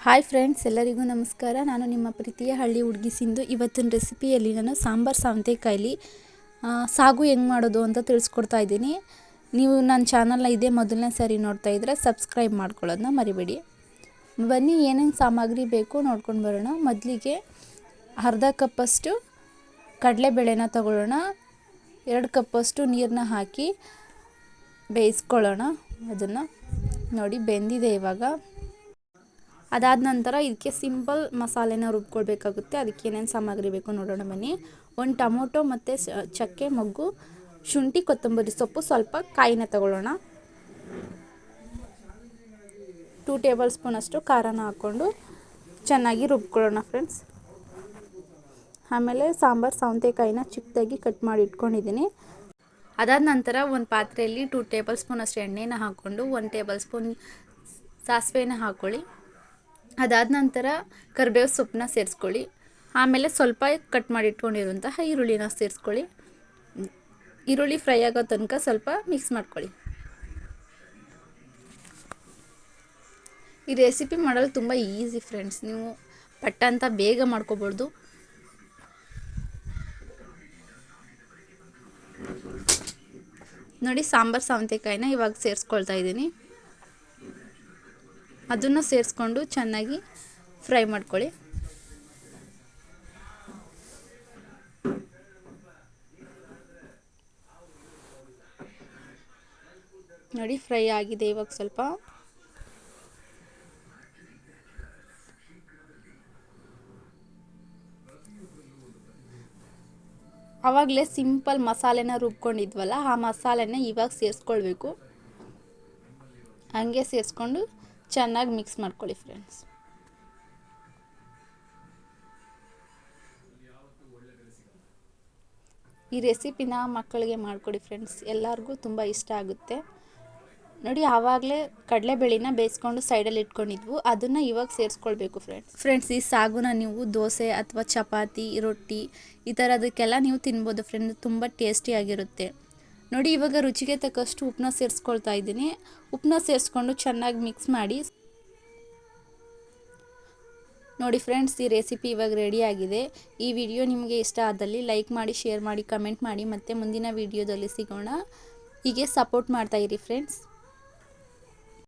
Hi friends ಎಲ್ಲರಿಗೂ ನಮಸ್ಕಾರ. ನಾನು ನಿಮ್ಮ ಪ್ರೀತಿಯ ಹಳ್ಳಿ ಹುಡುಗಿ ಸಿಂಧು. ಇವತ್ತಿನ ರೆಸಿಪಿಯಲ್ಲಿ ನಾನು ಸಾಂಬಾರು ಸೌತೆಕಾಯಲ್ಲಿ ಆ, ಸಾಗು ಹೆಂಗೆ ಮಾಡೋದು ಅಂತ ತಿಳಿಸ್ಕೊಡ್ತಾ ಇದ್ದೀನಿ. ನೀವು ನನ್ನ ಚಾನಲ್ನ ಇದೇ ಮೊದಲನೇ ಸಾರಿ ನೋಡ್ತಾ ಇದ್ದರೆ ಸಬ್ಸ್ಕ್ರೈಬ್ ಮಾಡ್ಕೊಳ್ಳೋದನ್ನ ಮರಿಬೇಡಿ. ಬನ್ನಿ ಏನೇನು ಸಾಮಗ್ರಿ ಬೇಕು ನೋಡ್ಕೊಂಡು ಬರೋಣ. ಮೊದಲಿಗೆ ಅರ್ಧ ಕಪ್ಪಷ್ಟು ಕಡಲೆಬೇಳೆನ ತಗೊಳ್ಳೋಣ. ಎರಡು ಕಪ್ಪಷ್ಟು ನೀರನ್ನ ಹಾಕಿ ಬೇಯಿಸ್ಕೊಳ್ಳೋಣ. ಅದನ್ನು ನೋಡಿ ಬೆಂದಿದೆ ಇವಾಗ. ಅದಾದ ನಂತರ ಇದಕ್ಕೆ ಸಿಂಪಲ್ ಮಸಾಲೆನ ರುಬ್ಕೊಳ್ಬೇಕಾಗುತ್ತೆ. ಅದಕ್ಕೆ ಏನೇನು ಸಾಮಗ್ರಿ ಬೇಕು ನೋಡೋಣ ಬನ್ನಿ. ಒಂದು ಟೊಮೊಟೊ ಮತ್ತು ಚಕ್ಕೆ, ಮೊಗ್ಗು, ಶುಂಠಿ, ಕೊತ್ತಂಬರಿ ಸೊಪ್ಪು ಸ್ವಲ್ಪ ಕಾಯಿನ ತಗೊಳ್ಳೋಣ. ಟೂ ಟೇಬಲ್ ಸ್ಪೂನಷ್ಟು ಖಾರನ ಹಾಕ್ಕೊಂಡು ಚೆನ್ನಾಗಿ ರುಬ್ಕೊಳ್ಳೋಣ ಫ್ರೆಂಡ್ಸ್. ಆಮೇಲೆ ಸಾಂಬಾರು ಸೌಂತೆಕಾಯಿನ ಚಿಕ್ಕದಾಗಿ ಕಟ್ ಮಾಡಿ ಇಟ್ಕೊಂಡಿದ್ದೀನಿ. ಅದಾದ ನಂತರ ಒಂದು ಪಾತ್ರೆಯಲ್ಲಿ ಟೂ ಟೇಬಲ್ ಸ್ಪೂನ್ ಅಷ್ಟು ಎಣ್ಣೆನ ಹಾಕ್ಕೊಂಡು ಒಂದು ಟೇಬಲ್ ಸ್ಪೂನ್ ಸಾಸಿವೆನ ಹಾಕ್ಕೊಳ್ಳಿ ಅದಾದ ನಂತರ ಕರಿಬೇವು ಸೊಪ್ಪನ್ನ ಸೇರಿಸ್ಕೊಳ್ಳಿ. ಆಮೇಲೆ ಸ್ವಲ್ಪ ಕಟ್ ಮಾಡಿ ಇಟ್ಕೊಂಡಿರುವಂತಹ ಈರುಳ್ಳಿನ ಸೇರಿಸ್ಕೊಳ್ಳಿ. ಈರುಳ್ಳಿ ಫ್ರೈ ಆಗೋ ತನಕ ಸ್ವಲ್ಪ ಮಿಕ್ಸ್ ಮಾಡ್ಕೊಳ್ಳಿ. ಈ ರೆಸಿಪಿ ಮಾಡಲು ತುಂಬ ಈಸಿ ಫ್ರೆಂಡ್ಸ್. ನೀವು ಪಟ್ಟ ಅಂತ ಬೇಗ ಮಾಡ್ಕೋಬಾರ್ದು ನೋಡಿ ಸಾಂಬಾರು ಸೌತೆಕಾಯಿನ ಇವಾಗ ಸೇರಿಸ್ಕೊಳ್ತಾ ಇದ್ದೀನಿ. ಅದನ್ನು ಸೇರಿಸ್ಕೊಂಡು ಚೆನ್ನಾಗಿ ಫ್ರೈ ಮಾಡ್ಕೊಳ್ಳಿ. ನೋಡಿ, ಫ್ರೈ ಆಗಿದೆ ಇವಾಗ ಸ್ವಲ್ಪ. ಆವಾಗಲೇ ಸಿಂಪಲ್ ಮಸಾಲೆನ ರುಬ್ಕೊಂಡಿದ್ವಲ್ಲ, ಆ ಮಸಾಲೆನ ಇವಾಗ ಸೇರಿಸ್ಕೊಳ್ಬೇಕು. ಹಂಗೆ ಸೇರಿಸ್ಕೊಂಡು ಚೆನ್ನಾಗಿ ಮಿಕ್ಸ್ ಮಾಡ್ಕೊಳ್ಳಿ ಫ್ರೆಂಡ್ಸ್ ಈ ರೆಸಿಪಿನ ಮಕ್ಕಳಿಗೆ ಮಾಡಿಕೊಡಿ ಫ್ರೆಂಡ್ಸ್ ಎಲ್ಲರಿಗೂ ತುಂಬ ಇಷ್ಟ ಆಗುತ್ತೆ. ನೋಡಿ, ಆವಾಗಲೇ ಕಡಲೆಬೇಳೆನ ಬೇಯಿಸ್ಕೊಂಡು ಸೈಡಲ್ಲಿ ಇಟ್ಕೊಂಡಿದ್ವು. ಅದನ್ನು ಇವಾಗ ಸೇರಿಸ್ಕೊಳ್ಬೇಕು ಫ್ರೆಂಡ್ಸ್ ಫ್ರೆಂಡ್ಸ್ ಈ ಸಾಗುನ ನೀವು ದೋಸೆ ಅಥವಾ ಚಪಾತಿ, ರೊಟ್ಟಿ ಈ ಥರದಕ್ಕೆಲ್ಲ ನೀವು ತಿನ್ಬೋದು ಫ್ರೆಂಡ್ಸ್ ತುಂಬ ಟೇಸ್ಟಿಯಾಗಿರುತ್ತೆ ನೋಡಿ, ಇವಾಗ ರುಚಿಗೆ ತಕ್ಕಷ್ಟು ಉಪ್ಪನ್ನ ಸೇರಿಸ್ಕೊಳ್ತಾ ಇದ್ದೀನಿ. ಉಪ್ಪನ್ನ ಸೇರಿಸ್ಕೊಂಡು ಚೆನ್ನಾಗಿ ಮಿಕ್ಸ್ ಮಾಡಿ. ನೋಡಿ ಫ್ರೆಂಡ್ಸ್ ಈ ರೆಸಿಪಿ ಇವಾಗ ರೆಡಿ ಆಗಿದೆ. ಈ ವಿಡಿಯೋ ನಿಮಗೆ ಇಷ್ಟ ಆದಲ್ಲಿ ಲೈಕ್ ಮಾಡಿ ಶೇರ್ ಮಾಡಿ ಕಮೆಂಟ್ ಮಾಡಿ ಮತ್ತು ಮುಂದಿನ ವಿಡಿಯೋದಲ್ಲಿ ಸಿಗೋಣ. ಹೀಗೆ ಸಪೋರ್ಟ್ ಮಾಡ್ತಾಯಿರಿ ಫ್ರೆಂಡ್ಸ್